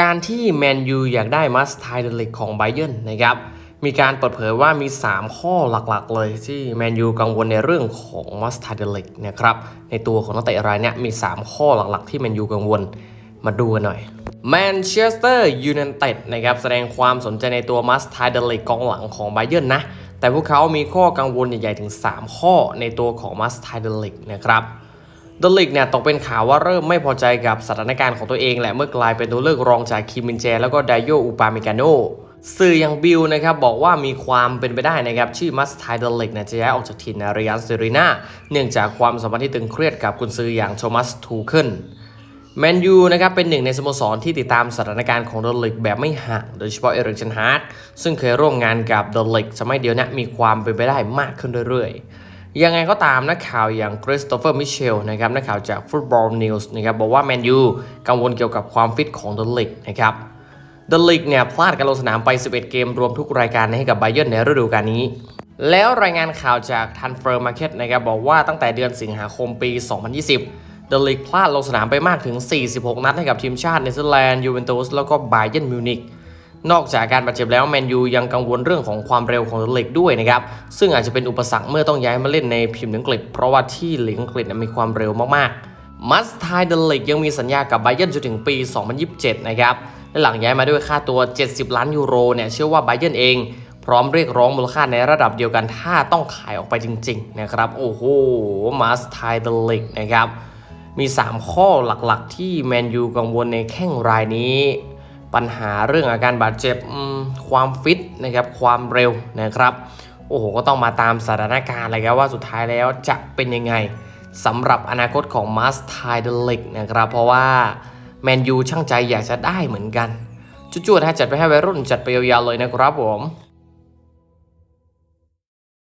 การที่แมนยูอยากได้มัสไทเดลิกของไบเยนนะครับ มีการเปิดเผยว่ามี 3 ข้อหลักๆ เลยที่แมนยูกังวลในเรื่องของมัสไทเดลิกนะครับ ในตัวของนักเตะรายเนี้ยมี 3 ข้อหลักๆ ที่แมนยูกังวลมาดูกันหน่อยแมนเชสเตอร์ยูไนเต็ดนะครับแสดงความสนใจในตัวมัสไทเดลิกกองหลังของไบเยนนะ แต่พวกเขามีข้อกังวลใหญ่ๆถึง 3 ข้อในตัวของมัสไทเดลิกนะครับ เดลิกเนี่ยตกเป็นข่าวว่าเริ่มไม่พอใจกับสถานการณ์ของตัวเองแหละเมื่อกลายเป็นตัวเลือกรองจากคิมินเจ แล้วก็ไดโยอุปาเมกาโนสื่ออย่างบิลนะครับบอกว่ามีความเป็นไปได้นะครับชื่อมัสไทเดลิกเนี่ยจะย้ายออกจากถิ่นอาริยันเซรีนาเนื่องจากความสัมพันธ์ที่ตึงเครียดกับกุนซืออย่างโทมัสทูเคิลแมนยูนะครับเป็นหนึ่งในสโมสรที่ติดตามสถานการณ์ของเดลิกแบบไม่ห่างโดยเฉพาะเอริกเชนฮาร์ดซึ่งเคยร่วมงานกับเดลิกสมัยเดียวนี้มีความเป็นไปได้มากขึ้นเรื่อยๆ ยังไงก็ตามนักข่าวอย่างคริสโตเฟอร์มิเชลนะครับนักข่าวจาก Football News นะครับบอกว่าแมนยูกังวลเกี่ยวกับความฟิตของเดลิกนะครับเดลิกเนี่ยพลาดการลงสนามไป 11 เกมรวมทุกรายการให้กับไบเยร์ในฤดูกาลนี้ แล้วรายงานข่าวจาก Transfer Market นะครับบอกว่าตั้งแต่เดือนสิงหาคมปี 2020 เดลิกพลาดลงสนามไปมากถึง 46 นัดให้กับทีมชาติเนเธอร์แลนด์ยูเวนตุสแล้วก็ไบเยร์มิวนิก นอกจากการบาดเจ็บแล้วแมนยูยังกังวลเรื่องของความเร็วของเดลิกด้วยนะครับ ซึ่งอาจจะเป็นอุปสรรคเมื่อต้องย้ายมาเล่นในพิมพ์อังกฤษ เพราะว่าที่หลีกอังกฤษมีความเร็วมากๆ มัสไทเดลิกยังมีสัญญากับไบเยนจนถึงปี 2027 นะครับและหลังย้ายมาด้วยค่าตัว 70 ล้านยูโรเนี่ยเชื่อว่าไบเยนเอง พร้อมเรียกร้องมูลค่าในระดับเดียวกันถ้าต้องขายออกไปจริงๆนะครับโอ้โหมัสไทเดลิกนะครับมี 3 ข้อหลักๆ ที่แมนยูกังวลในแข้งรายนี้ ปัญหาเรื่องอาการบาดเจ็บความฟิตนะครับความเร็วนะครับโอ้โหก็ต้องมาตามสถานการณ์เลยครับว่าสุดท้ายแล้วจะเป็นยังไงสำหรับอนาคตของมาสไทเดลิกนะครับ เพราะว่าแมนยูช่างใจอยากจะได้เหมือนกันจุดๆถ้าจัดไปให้วัยรุ่นจัดไปยาวๆเลยนะครับผม